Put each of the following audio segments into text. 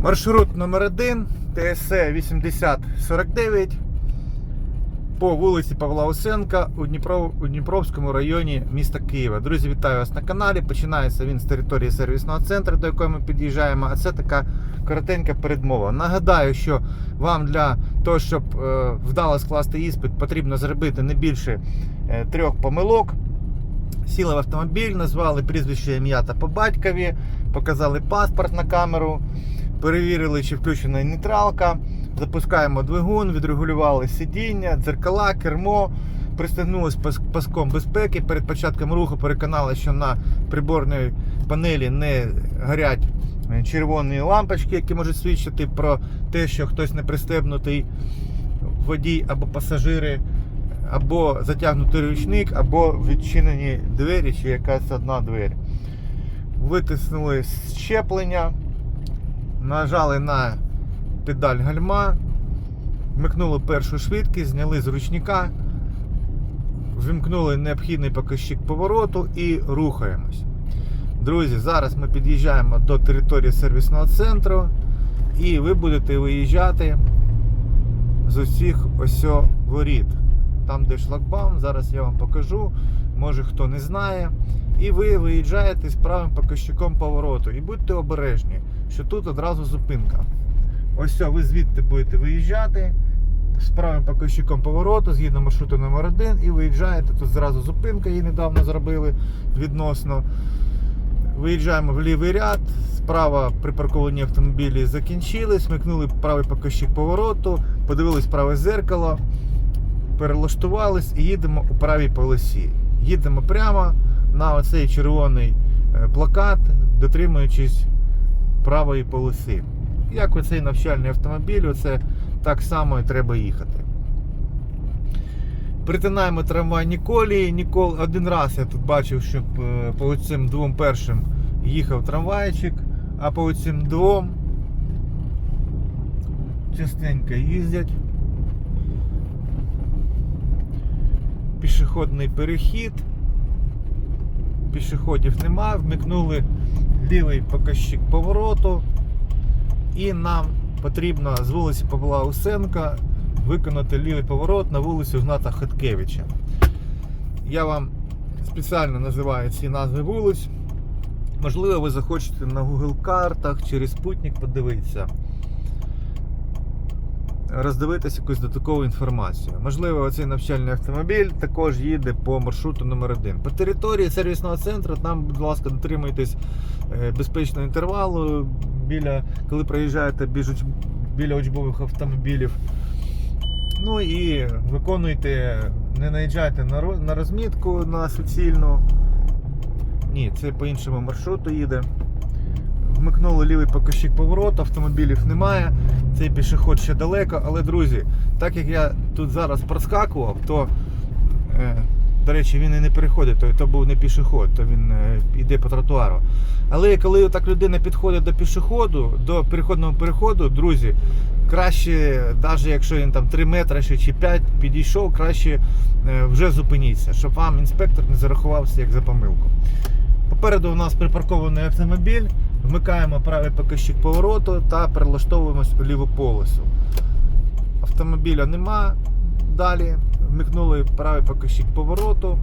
Маршрут номер 1 ТСЕ 8049 по вулиці Павла Осенка у, Дніпро, у Дніпровському районі міста Києва. Друзі, вітаю вас на каналі. Починається він з території сервісного центру, до якої ми під'їжджаємо. А це така коротенька передмова. Нагадаю, що вам для того, щоб е, вдало скласти іспит, потрібно зробити не більше е, трьох помилок. Сіли в автомобіль, назвали прізвище ім'я та по батькові, показали паспорт на камеру, перевірили, чи включена нейтралка. Запускаємо двигун, відрегулювали сидіння, дзеркала, кермо, пристегнулись пас- паском безпеки. Перед початком руху переконали, що на приборній панелі не горять червоні лампочки, які можуть свідчити про те, що хтось не пристебнутий водій або пасажири, або затягнутий ручник, або відчинені двері, чи якась одна двері. Витиснули щеплення, нажали на педаль гальма, вмикнули першу швидкість, зняли з ручника, вимкнули необхідний показчик повороту і рухаємось. Друзі, зараз ми під'їжджаємо до території сервісного центру і ви будете виїжджати з усіх ось воріт. Там, де шлагбаум, зараз я вам покажу. Може хто не знає. І ви виїжджаєте з правим показчиком повороту. І будьте обережні, що тут одразу зупинка. Ось все, ви звідти будете виїжджати з правим показчиком повороту, згідно маршруту номер 1 і виїжджаєте. Тут зразу зупинка, її недавно зробили відносно. Виїжджаємо в лівий ряд, справа припарковані автомобілі закінчили, смикнули правий показчик повороту, подивились праве зеркало, перелаштувались і їдемо у правій полосі. Їдемо прямо на оцей червоний е, плакат, дотримуючись правої полоси. Як оцей навчальний автомобіль, оце так само і треба їхати. Притинаємо трамвайні колії. Ніколи один раз я тут бачив, щоб е, по цим двом першим їхав трамвайчик, а по цим двом частенько їздять. Пішохідний перехід. Пішоходів нема, вмикнули лівий показчик повороту. І нам потрібно з вулиці Павла Усенка виконати лівий поворот на вулицю Гната Хаткевича. Я вам спеціально називаю ці назви вулиць. Можливо, ви захочете на Google картах через спутник подивитися. Роздивитися якусь додаткову інформацію. Можливо, оцей навчальний автомобіль також їде по маршруту номер 1 По території сервісного центру там, будь ласка, дотримуйтесь е, безпечного інтервалу, біля, коли проїжджаєте біля учбових автомобілів. Ну і виконуйте, не наїжджайте на розмітку на суцільну. Ні, це по іншому маршруту їде. Вмикнули лівий показчик повороту, автомобілів немає. Цей пішоход ще далеко, але друзі, так як я тут зараз проскакував, то, е, до речі, він і не переходить, то, то був не пішоход, то він е, йде по тротуару. Але коли так людина підходить до пішоходу, до переходного переходу, друзі, краще, навіть якщо він там 3 метри ще чи 5 підійшов, краще е, вже зупиніться, щоб вам інспектор не зарахувався як за помилку. Попереду у нас припаркований автомобіль, вмикаємо правий показчик повороту та перелаштовуємось у ліву полосу. Автомобіля нема. Далі вмикнули правий показчик повороту.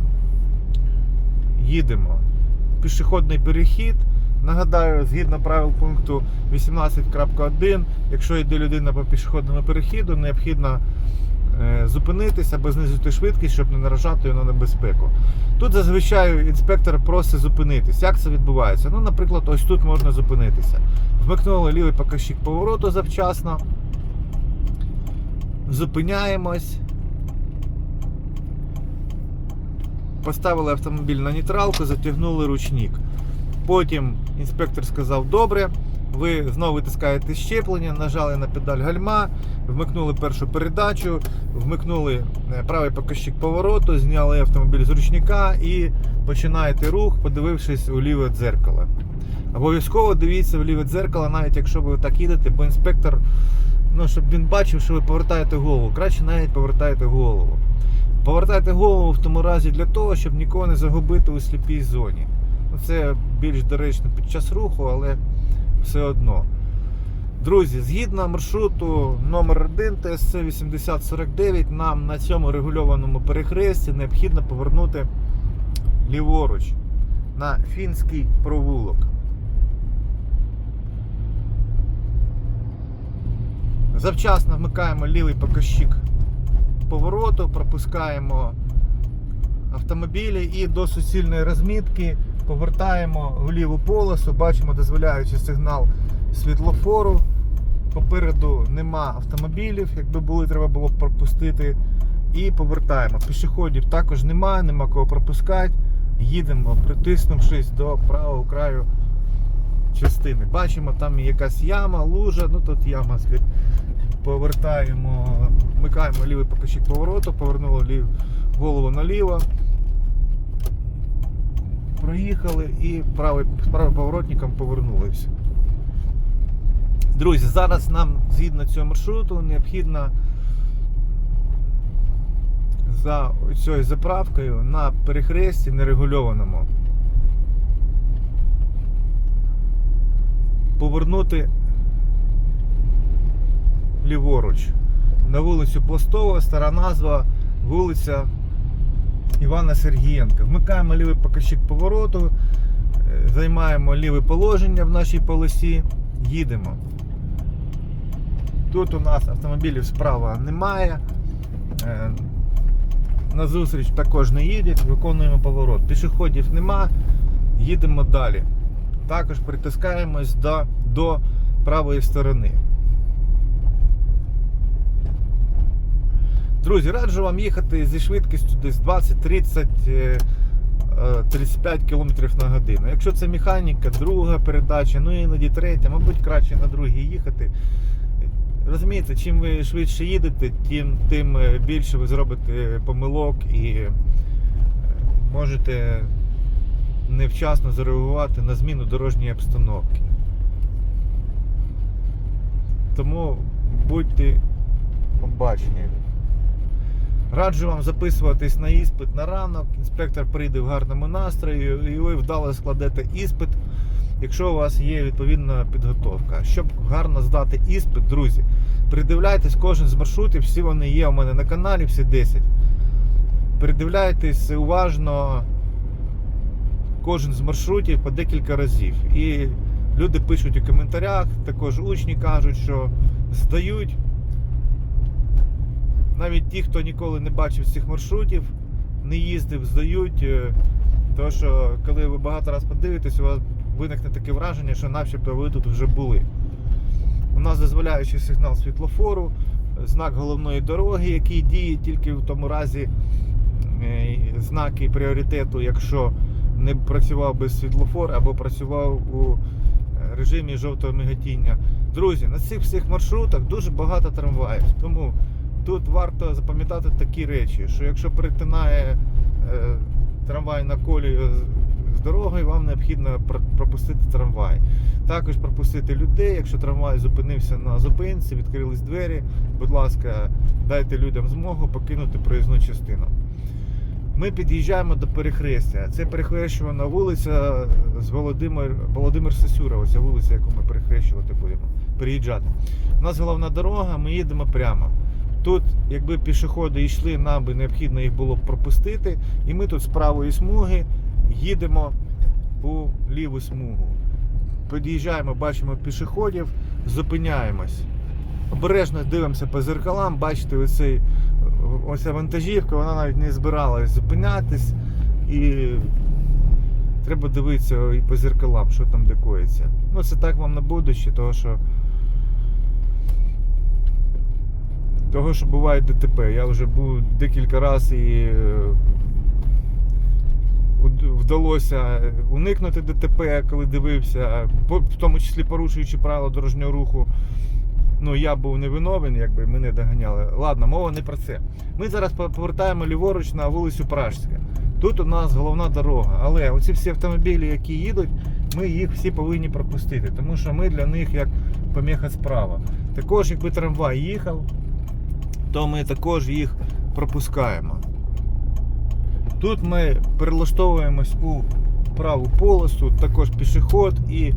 Їдемо. Пішохідний перехід. Нагадаю, згідно правил пункту 18.1, якщо йде людина по пішохідному перехіду, необхідно зупинитися або знизити швидкість, щоб не наражати на небезпеку. Тут зазвичай інспектор просить зупинитись. Як це відбувається? Ну, наприклад, ось тут можна зупинитися. Вмикнули лівий показчик повороту завчасно. Зупиняємось. Поставили автомобіль на нейтралку, затягнули ручник. Потім інспектор сказав добре. Ви знову витискаєте щеплення, нажали на педаль гальма, вмикнули першу передачу, вмикнули е, правий показчик повороту, зняли автомобіль з ручника і починаєте рух, подивившись у ліве дзеркало. Обов'язково дивіться в ліве дзеркало, навіть якщо ви так їдете, бо інспектор, ну, щоб він бачив, що ви повертаєте голову. Краще навіть повертаєте голову. Повертайте голову в тому разі для того, щоб нікого не загубити у сліпій зоні. Ну, Це більш доречно під час руху, але все одно. Друзі, згідно маршруту номер 1 ТСЦ 8049, нам на цьому регульованому перехресті необхідно повернути ліворуч на фінський провулок. Завчасно вмикаємо лівий покажчик повороту, пропускаємо автомобілі і до суцільної розмітки повертаємо в ліву полосу, бачимо дозволяючий сигнал світлофору. Попереду нема автомобілів, якби були, треба було пропустити. І повертаємо. Пішоходів також немає, нема кого пропускати. Їдемо, притиснувшись до правого краю частини. Бачимо, там якась яма, лужа, ну тут яма, сказать. повертаємо, вмикаємо лівий покажчик повороту, повернули лів, голову наліво. Проїхали і правий, правим поворотником повернулися. Друзі, зараз нам згідно цього маршруту необхідно за цією заправкою на перехресті нерегульованому повернути ліворуч на вулицю Пластова, стара назва вулиця Івана Сергієнка. Вмикаємо лівий покажчик повороту, е, займаємо ліве положення в нашій полосі, їдемо. Тут у нас автомобілів справа немає. Е, На зустріч також не їдуть, виконуємо поворот. Пішоходів нема, їдемо далі. Також притискаємось до, до правої сторони. Друзі, раджу вам їхати зі швидкістю десь 20-30 е, е, 35 км на годину. Якщо це механіка, друга передача, ну іноді третя, мабуть, краще на другій їхати. Розумієте, чим ви швидше їдете, тим, тим е, більше ви зробите помилок і е, можете невчасно зареагувати на зміну дорожньої обстановки. Тому будьте обачні. Раджу вам записуватись на іспит на ранок. Інспектор прийде в гарному настрої і ви вдало складете іспит, якщо у вас є відповідна підготовка. Щоб гарно здати іспит, друзі, придивляйтесь кожен з маршрутів, всі вони є у мене на каналі, всі 10. Придивляйтесь уважно кожен з маршрутів по декілька разів. І люди пишуть у коментарях, також учні кажуть, що здають. Навіть ті, хто ніколи не бачив цих маршрутів, не їздив, здають. е, Тому що коли ви багато раз подивитесь, у вас виникне таке враження, що начебто ви тут вже були. У нас дозволяючий сигнал світлофору, знак головної дороги, який діє тільки в тому разі е, знаки пріоритету, якщо не працював без світлофор або працював у е, режимі жовтого миготіння. Друзі, на цих всіх маршрутах дуже багато трамваїв. Тому тут варто запам'ятати такі речі, що якщо перетинає е, трамвай на колію з- дорогою, вам необхідно пропустити трамвай. Також пропустити людей, якщо трамвай зупинився на зупинці, відкрились двері, будь ласка, дайте людям змогу покинути проїзну частину. Ми під'їжджаємо до перехрестя. Це перехрещувана вулиця з Володимир, Володимир Сосюра, ось ця вулиця, яку ми перехрещувати будемо, переїжджати. У нас головна дорога, ми їдемо прямо. Тут, якби пішоходи йшли, нам би необхідно їх було б пропустити. І ми тут з правої смуги їдемо у ліву смугу. Під'їжджаємо, бачимо пішоходів, зупиняємось. Обережно дивимося по зеркалам, бачите, оцей, оця вантажівка, вона навіть не збиралась зупинятись. І треба дивитися і по зеркалам, що там де. Ну, це так вам на будуще, того що. Того, що буває ДТП. Я вже був декілька разів і е, вдалося уникнути ДТП, коли дивився, в тому числі порушуючи правила дорожнього руху. Ну, я був не виновен, якби мене доганяли. Ладно, мова не про це. Ми зараз повертаємо ліворуч на вулицю Пражська. Тут у нас головна дорога. Але оці всі автомобілі, які їдуть, ми їх всі повинні пропустити, тому що ми для них як поміха справа. Також, якби трамвай їхав, то ми також їх пропускаємо. Тут ми перелаштовуємось у праву полосу, також пішоход і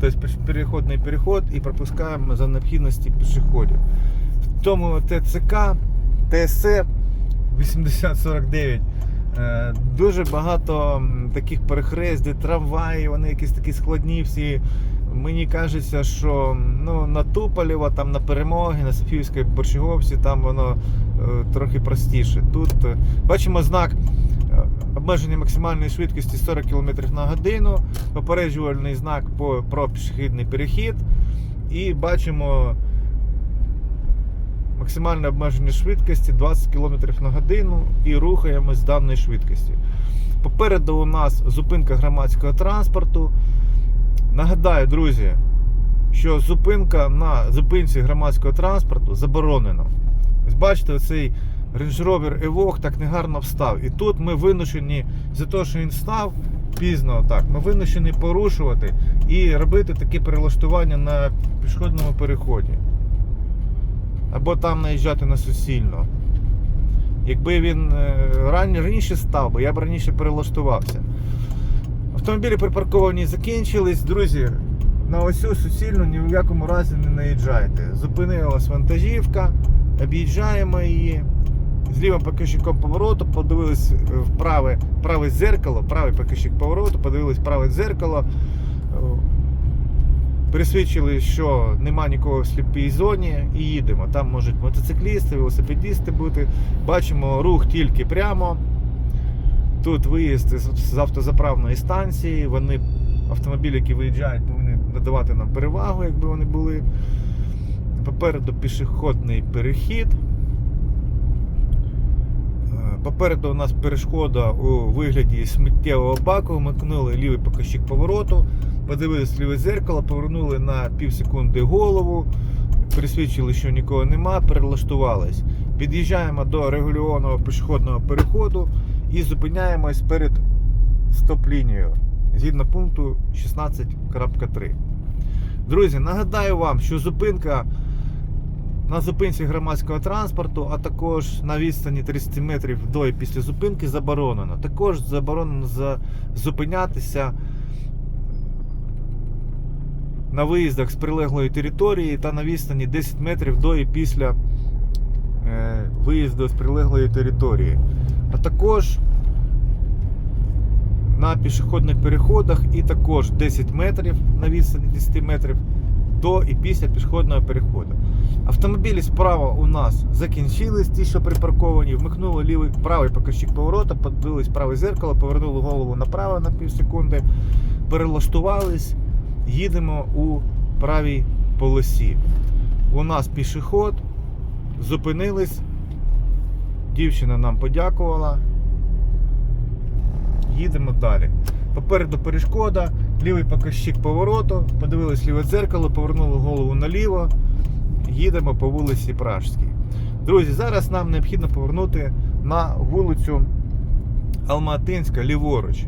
тобто переходний переход і пропускаємо за необхідності пішоходів. В тому ТЦК, ТСЦ 8049 е, дуже багато таких перехрест, де трамваї, вони якісь такі складні всі. Мені кажеться, що ну, на Туполєва, там на Перемоги, на Софіївській Борщаговці, там воно е, трохи простіше. Тут е, бачимо знак е, обмеження максимальної швидкості 40 км на годину, попереджувальний знак по, про пішохідний перехід. І бачимо максимальне обмеження швидкості 20 км на годину і рухаємось з даної швидкості. Попереду у нас зупинка громадського транспорту. Нагадаю, друзі, що зупинка на зупинці громадського транспорту заборонена. Ось бачите, цей Range Rover Evoque так негарно встав. І тут ми вимушені, за те, що він став пізно, так, ми вимушені порушувати і робити таке перелаштування на пішохідному переході. Або там наїжджати на суцільно. Якби він е, раніше став, би, я б раніше перелаштувався. Автомобілі припарковані закінчились. Друзі, на осю суцільну ні в якому разі не наїжджайте. Зупинилась вантажівка, об'їжджаємо її. З лівим повороту подивились в праве, праве зеркало, правий показчик повороту, подивились праве дзеркало. Е, Присвідчили, що нема нікого в сліпій зоні і їдемо. Там можуть мотоциклісти, велосипедісти бути. Бачимо рух тільки прямо. Тут виїзд з автозаправної станції. Вони автомобілі, які виїжджають, повинні надавати нам перевагу, якби вони були. Попереду пішохідний перехід. Е, Попереду у нас перешкода у вигляді сміттєвого баку. Микнули лівий показчик повороту, подивились ліве зеркало, повернули на пів секунди голову, присвідчили, що нікого нема, перелаштувались. Під'їжджаємо до регульованого пішохідного переходу і зупиняємось перед стоп-лінією згідно пункту 16.3. Друзі, нагадаю вам, що зупинка на зупинці громадського транспорту, а також на відстані 30 метрів до і після зупинки заборонено. Також заборонено зупинятися на виїздах з прилеглої території та на відстані 10 метрів до і після е, виїзду з прилеглої території. А також на пішохідних переходах і також 10 метрів на відстані 10 метрів до і після пішохідного переходу. Автомобілі справа у нас закінчились, ті, що припарковані, вмикнули лівий правий показчик поворота, подивились праве зеркало, повернули голову направо на пів секунди, перелаштувались, їдемо у правій полосі. У нас пішохід, зупинились, дівчина нам подякувала. Їдемо далі. Попереду перешкода, лівий показчик повороту, подивились ліве дзеркало, повернули голову наліво. Їдемо по вулиці Пражській. Друзі, зараз нам необхідно повернути на вулицю Алматинська ліворуч.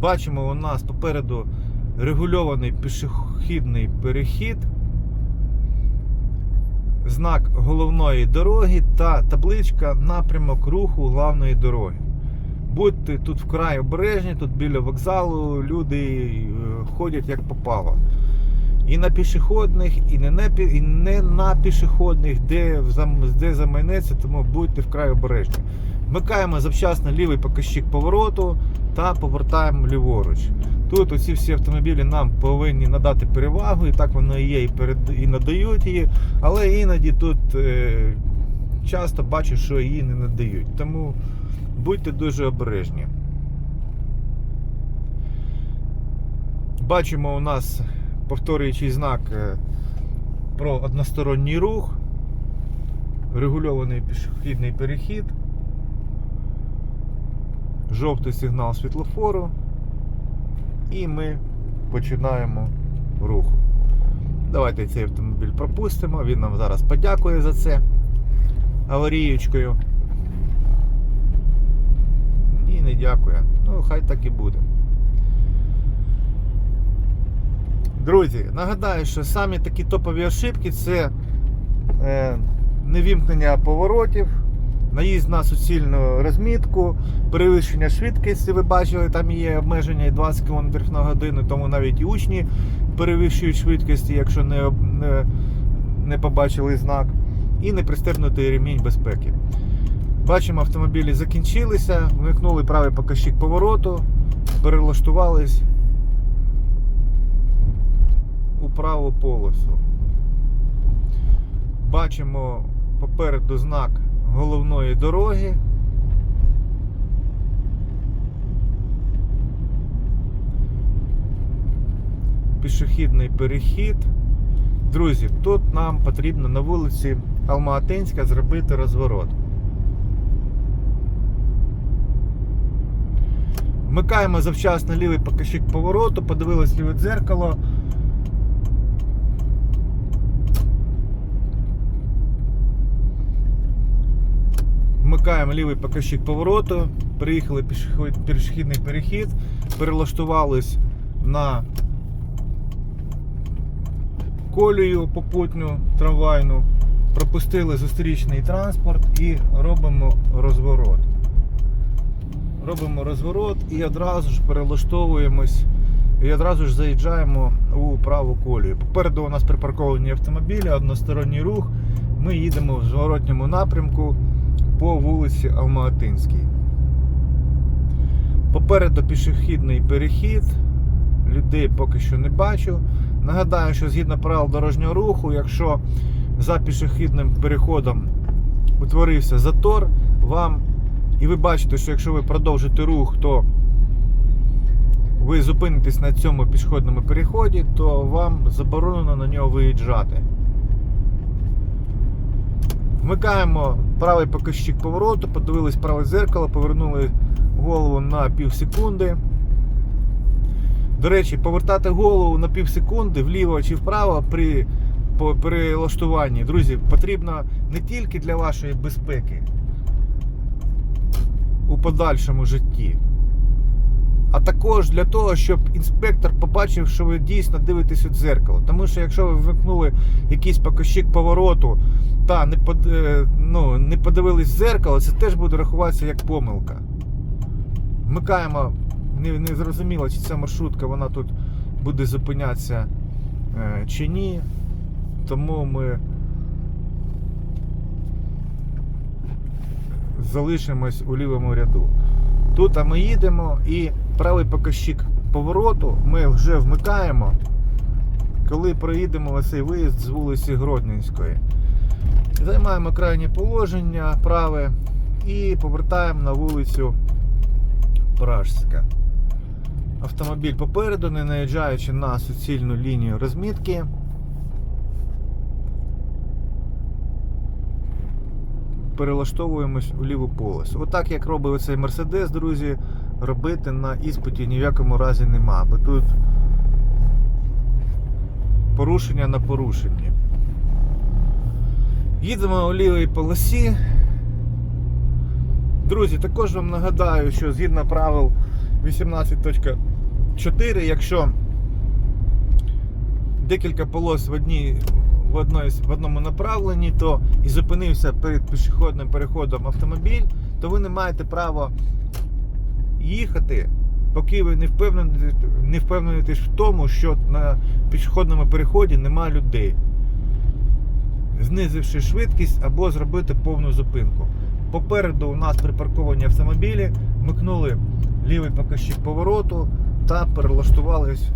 Бачимо, у нас попереду регульований пішохідний перехід, знак головної дороги та табличка напрямок руху главної дороги. Будьте тут вкрай обережні, тут біля вокзалу люди е, ходять як попало. І на пішохідних, і не, на, і не на пішохідних, де, де замайнеться, тому будьте вкрай обережні. Вмикаємо завчасно лівий показчик повороту та повертаємо ліворуч. Тут оці всі автомобілі нам повинні надати перевагу, і так воно і є, і, перед, і надають її, але іноді тут е, часто бачу, що її не надають. Тому будьте дуже обережні. Бачимо у нас повторюючий знак е, про односторонній рух, регульований пішохідний перехід, жовтий сигнал світлофору, і ми починаємо рух. Давайте цей автомобіль пропустимо, він нам зараз подякує за це аварієчкою. Ні, не дякує. Ну, хай так і буде. Друзі, нагадаю, що самі такі топові ошибки це е, невімкнення поворотів, наїзд на суцільну розмітку, перевищення швидкості, ви бачили, там є обмеження і 20 км на годину, тому навіть і учні перевищують швидкості, якщо не, не, не побачили знак. І не пристебнутий ремінь безпеки. Бачимо, автомобілі закінчилися, вмикнули правий показчик повороту, перелаштувались у праву полосу. Бачимо попереду знак головної дороги. Пішохідний перехід. Друзі, тут нам потрібно на вулиці Алма-Атинська зробити розворот. Вмикаємо завчасно лівий показчик повороту, подивились ліве дзеркало. Вмикаємо лівий показчик повороту, приїхали пішохідний перехід, перелаштувались на колію попутню трамвайну, пропустили зустрічний транспорт і робимо розворот. Робимо розворот і одразу ж перелаштовуємось і одразу ж заїжджаємо у праву колію. Попереду у нас припарковані автомобілі, односторонній рух. Ми їдемо в зворотньому напрямку по вулиці Алмаатинській. Попереду пішохідний перехід. Людей поки що не бачу. Нагадаю, що згідно правил дорожнього руху, якщо за пішохідним переходом утворився затор, вам і ви бачите, що якщо ви продовжите рух, то ви зупинитесь на цьому пішохідному переході, то вам заборонено на нього виїжджати. Вмикаємо правий показчик повороту, подивились праве зеркало, повернули голову на пів секунди. До речі, повертати голову на пів секунди вліво чи вправо при по перелаштуванні, друзі, потрібно не тільки для вашої безпеки у подальшому житті, а також для того, щоб інспектор побачив, що ви дійсно дивитесь у дзеркало. Тому що якщо ви вмикнули якийсь показчик повороту та не, под, е, ну, не подивились в дзеркало, це теж буде рахуватися як помилка. Вмикаємо, не, не зрозуміло, чи ця маршрутка вона тут буде зупинятися е, чи ні. Тому ми залишимось у лівому ряду. Тут а ми їдемо і правий показчик повороту ми вже вмикаємо, коли проїдемо оцей виїзд з вулиці Гродненської. Займаємо крайнє положення праве і повертаємо на вулицю Пражська. Автомобіль попереду, не наїжджаючи на суцільну лінію розмітки. Перелаштовуємось у ліву полосу. Отак, як робив оцей Мерседес, друзі, робити на іспиті ні в якому разі нема. Бо тут порушення на порушенні. Їдемо у лівій полосі. Друзі, також вам нагадаю, що згідно правил 18.4, якщо декілька полос в одній в, одної, в одному направленні, то і зупинився перед пішохідним переходом автомобіль, то ви не маєте права їхати, поки ви не впевнені, не впевненітесь в тому, що на пішохідному переході немає людей, знизивши швидкість або зробити повну зупинку. Попереду у нас припарковані автомобілі, вмикнули лівий показчик повороту та перелаштувались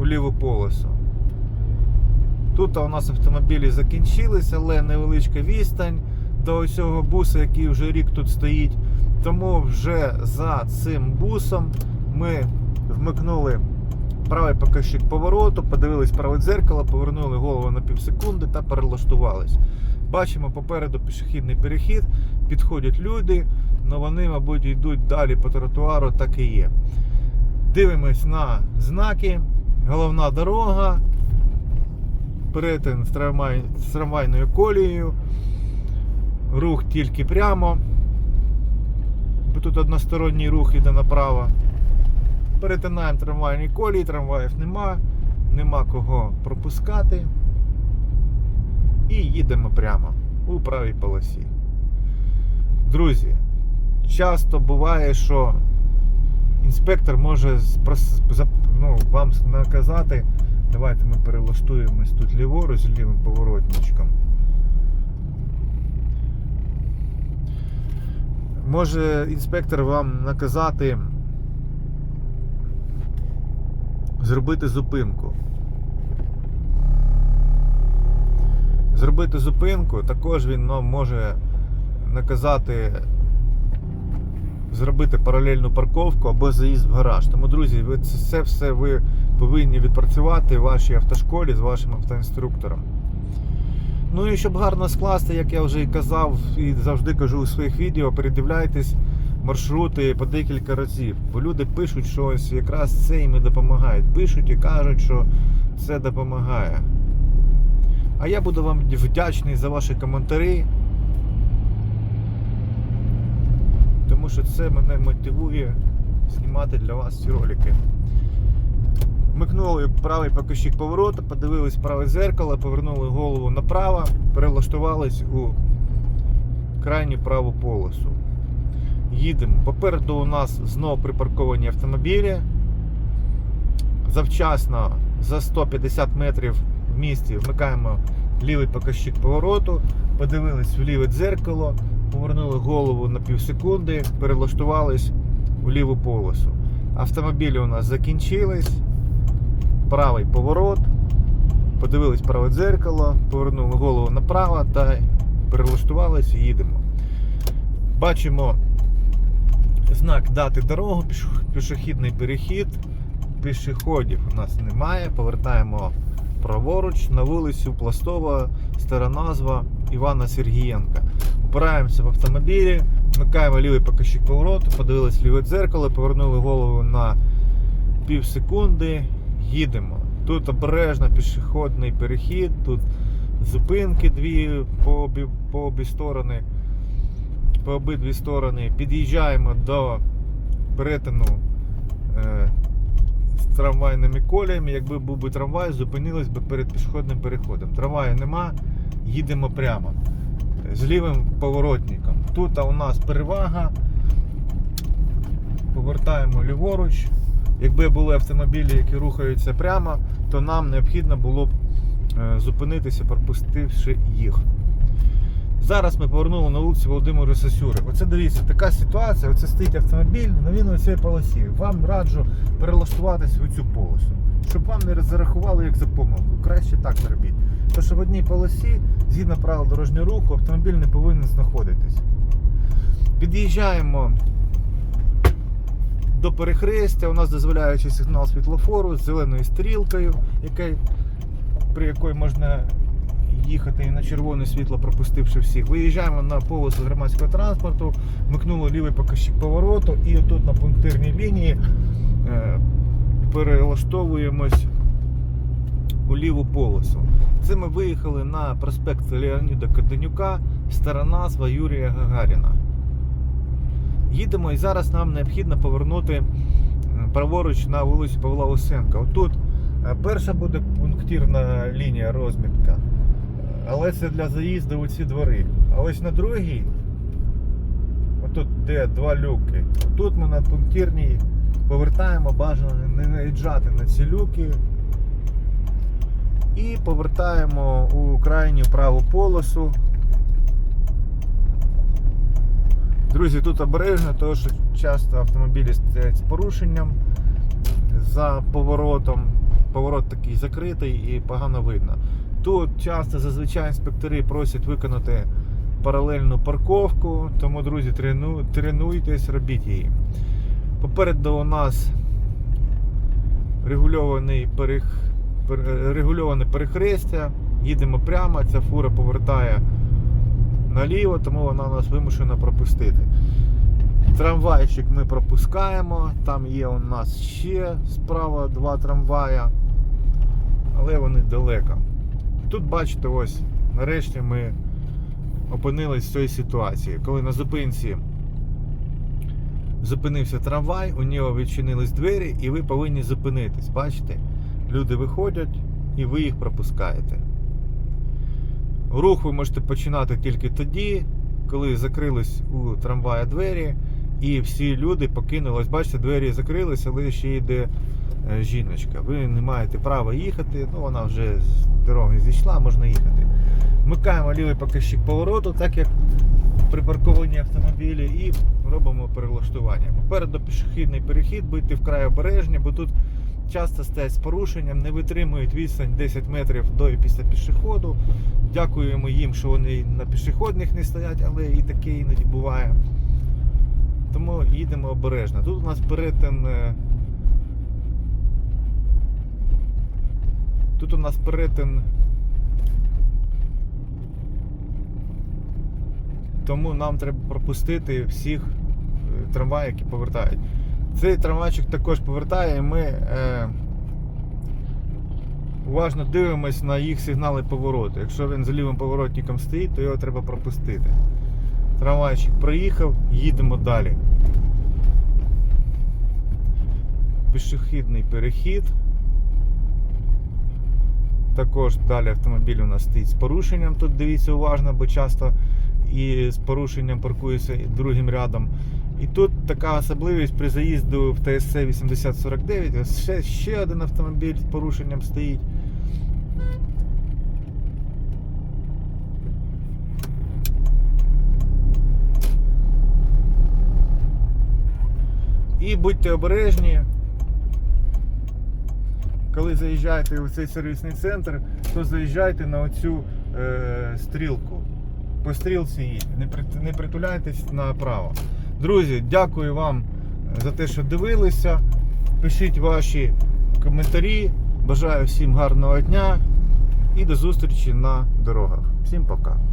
у ліву полосу. Тут у нас автомобілі закінчилися, але невеличка відстань до цього буса, який вже рік тут стоїть. Тому вже за цим бусом ми вмикнули правий показчик повороту, подивились праве дзеркало, повернули голову на пів секунди та перелаштувались. Бачимо попереду пішохідний перехід, підходять люди, але вони, мабуть, йдуть далі по тротуару, так і є. Дивимось на знаки, головна дорога, перетин з трамвайною колією, рух тільки прямо, бо тут односторонній рух іде направо. Перетинаємо трамвайні колії, трамваїв нема, нема кого пропускати. І їдемо прямо у правій полосі. Друзі, часто буває, що інспектор може ну, вам наказати. Давайте ми перелаштуємось тут ліворуч з лівим поворотничком. Може інспектор вам наказати зробити зупинку. Зробити зупинку, також він нам може наказати зробити паралельну парковку або заїзд в гараж. Тому, друзі, ви це все ви повинні відпрацювати в вашій автошколі з вашим автоінструктором. Ну і щоб гарно скласти, як я вже і казав, і завжди кажу у своїх відео, передивляйтесь маршрути по декілька разів. Бо люди пишуть, що ось якраз це їм і допомагає. Пишуть і кажуть, що це допомагає. А я буду вам вдячний за ваші коментарі. Тому що це мене мотивує знімати для вас ці ролики. Вмикнули правий покажчик повороту, подивились праве зеркало, повернули голову направо, перелаштувались у крайню праву полосу. Їдемо. Попереду у нас знову припарковані автомобілі. Завчасно за 150 метрів в місті вмикаємо лівий покажчик повороту, подивились в ліве дзеркало, повернули голову на пів секунди, перелаштувались в ліву полосу. Автомобілі у нас закінчились. Правий поворот, подивились праве дзеркало, повернули голову направо та перелаштувались і їдемо. Бачимо знак дати дорогу, пішохідний перехід. Пішоходів у нас немає. Повертаємо праворуч на вулицю Пластова, стара назва Івана Сергієнка. Опираємося в автомобілі, вмикаємо лівий покажчик повороту, подивились ліве дзеркало, повернули голову на пів секунди, їдемо. Тут обережно пішохідний перехід, тут зупинки дві по обі, по обі сторони, по обидві сторони. Під'їжджаємо до перетину е, з трамвайними коліями. Якби був би трамвай, зупинились би перед пішохідним переходом. Трамваю нема, їдемо прямо з лівим поворотником. Тут у нас перевага. Повертаємо ліворуч. Якби були автомобілі, які рухаються прямо, то нам необхідно було б е, зупинитися, пропустивши їх. Зараз ми повернули на вулицю Володимира Сосюри. Оце дивіться, така ситуація. Оце стоїть автомобіль, ну він у цій полосі. Вам раджу перелаштуватися в цю полосу, щоб вам не зарахували як за помилку. Краще так не робіть. Тому що в одній полосі, згідно правил дорожнього руху, автомобіль не повинен знаходитись. Під'їжджаємо до перехрестя. У нас дозволяючий сигнал світлофору з зеленою стрілкою, яка, при якої можна їхати і на червоне світло, пропустивши всіх. Виїжджаємо на полосу громадського транспорту, вмикнули лівий покажчик повороту і тут на пунктирній лінії е, перелаштовуємось у ліву полосу. Це ми виїхали на проспект Леоніда Каденюка, стара назва Юрія Гагаріна. Їдемо і зараз нам необхідно повернути е, праворуч на вулицю Павла Усенка. Отут е, перша буде пунктирна лінія розмітка, але це для заїзду у ці двори. А ось на другій, отут де два люки, тут ми на пунктирній повертаємо, бажано не наїжджати на ці люки. І повертаємо у крайню праву полосу. Друзі, тут обережно, тому що часто автомобілі стоять з порушенням за поворотом. Поворот такий закритий і погано видно. Тут часто зазвичай інспектори просять виконати паралельну парковку, тому, друзі, трену, тренуйтесь, робіть її. Попереду у нас регульований перех... пер- регульоване перехрестя. Їдемо прямо, ця фура повертає наліво, тому вона нас вимушена пропустити. Трамвайчик ми пропускаємо, там є у нас ще справа два трамвая, але вони далеко. Тут бачите, ось нарешті ми опинились в цій ситуації, коли на зупинці зупинився трамвай, у нього відчинились двері, і ви повинні зупинитись. Бачите? Люди виходять і ви їх пропускаєте. Рух ви можете починати тільки тоді, коли закрились у трамвая двері, і всі люди покинули. Ось Бачите, двері закрились, але ще йде е, жіночка. Ви не маєте права їхати, ну вона вже з дороги зійшла, можна їхати. Вмикаємо лівий показчик повороту, так як припарковані автомобілі, і робимо перелаштування. Попереду пішохідний перехід, будьте вкрай обережні, бо тут часто стоять з порушенням, не витримують відстань 10 метрів до і після пішоходу. Дякуємо їм, що вони на пішохідних не стоять, але і таке іноді буває. Тому їдемо обережно. Тут у нас перетин. е, Тут у нас перетин. Тому нам треба пропустити всіх е, трамваїв, які повертають. Цей трамвайчик також повертає, і ми е, уважно дивимось на їх сигнали повороту. Якщо він за лівим поворотником стоїть, то його треба пропустити. Трамвайчик проїхав, їдемо далі. Пішохідний перехід. Також далі автомобіль у нас стоїть з порушенням. Тут дивіться уважно, бо часто і з порушенням паркується другим рядом. І тут така особливість при заїзду в ТСЦ 8049. Ще, ще один автомобіль з порушенням стоїть. І будьте обережні. Коли заїжджаєте у цей сервісний центр, то заїжджайте на оцю е, стрілку. По стрілці при- не притуляйтесь направо. Друзі, дякую вам за те, що дивилися. Пишіть ваші коментарі. Бажаю всім гарного дня і до зустрічі на дорогах. Всім пока.